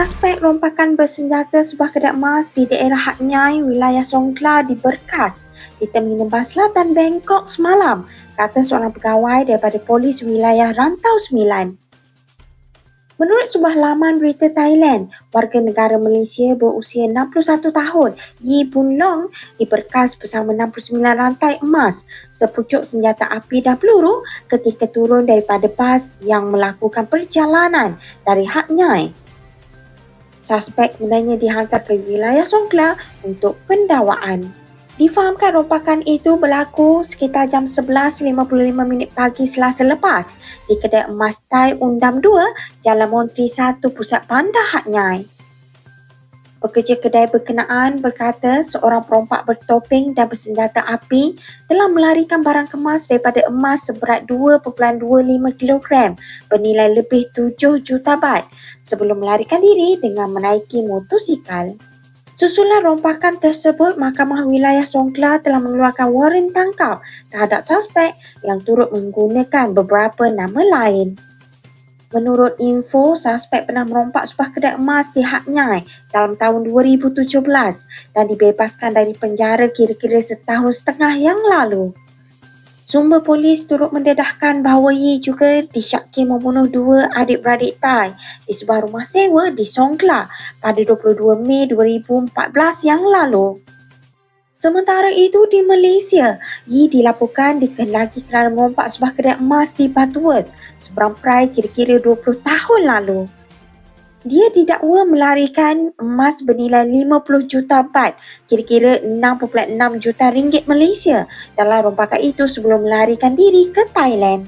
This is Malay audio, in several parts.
Suspek rompakan bersenjata sebuah kedai emas di daerah Hak Nyai, wilayah Songkla diberkas di Terminal Bas Selatan Bangkok semalam, kata seorang pegawai daripada Polis Wilayah Rantau Sembilan. Menurut sebuah laman berita Thailand, warga negara Malaysia berusia 61 tahun, Yi Bun Long, diberkas bersama 69 rantai emas, sepucuk senjata api dan peluru ketika turun daripada bas yang melakukan perjalanan dari Hak Nyai. Suspek sebenarnya dihantar ke wilayah Songkla untuk pendawaan. Difahamkan rompakan itu berlaku sekitar jam 11.55 minit pagi selasa lepas di kedai emas Thai Undam 2, Jalan Montri 1, Pusat Bandar Hat Nyai. Pekerja kedai berkenaan berkata seorang perompak bertopeng dan bersenjata api telah melarikan barang kemas daripada emas seberat 2.25 kg bernilai lebih 7 juta baht sebelum melarikan diri dengan menaiki motosikal. Susulan rompakan tersebut, Mahkamah Wilayah Songkla telah mengeluarkan waran tangkap terhadap suspek yang turut menggunakan beberapa nama lain. Menurut info, suspek pernah merompak sebuah kedai emas di Hak Nyai dalam tahun 2017 dan dibebaskan dari penjara kira-kira setahun setengah yang lalu. Sumber polis turut mendedahkan bahawa Yi juga disyaki membunuh dua adik-beradik Thai di sebuah rumah sewa di Songkla pada 22 Mei 2014 yang lalu. Sementara itu di Malaysia, Yi dilaporkan dikehendaki kerana merompak sebuah kedai emas di Batuas seberang perai kira-kira 20 tahun lalu. Dia didakwa melarikan emas bernilai 50 juta baht, kira-kira 6.6 juta ringgit Malaysia dalam rompakan itu sebelum melarikan diri ke Thailand.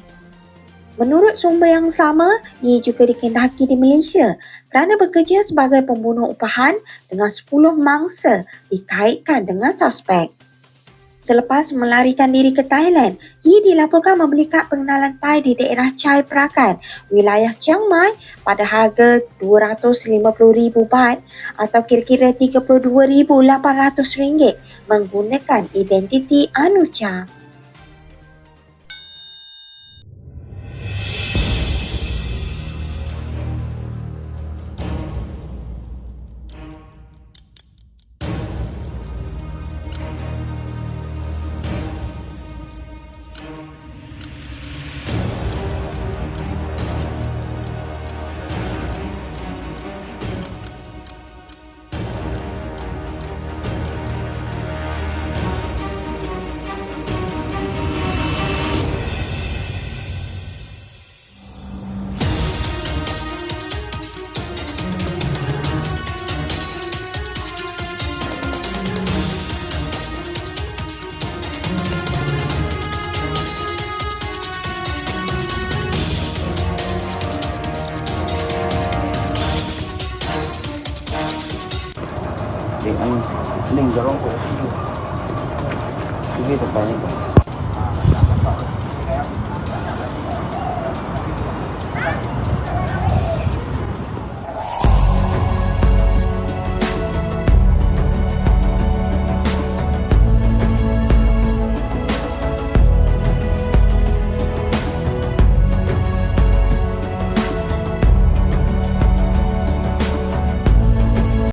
Menurut sumber yang sama, ia juga dikendaki di Malaysia kerana bekerja sebagai pembunuh upahan dengan 10 mangsa dikaitkan dengan suspek. Selepas melarikan diri ke Thailand, ia dilaporkan membeli kad pengenalan Thai di daerah Chai Prakan, wilayah Chiang Mai pada harga RM250,000 baht atau kira-kira RM32,800 menggunakan identiti Anucha. ating ano, linggarong coffee. Sige, tapanin ko.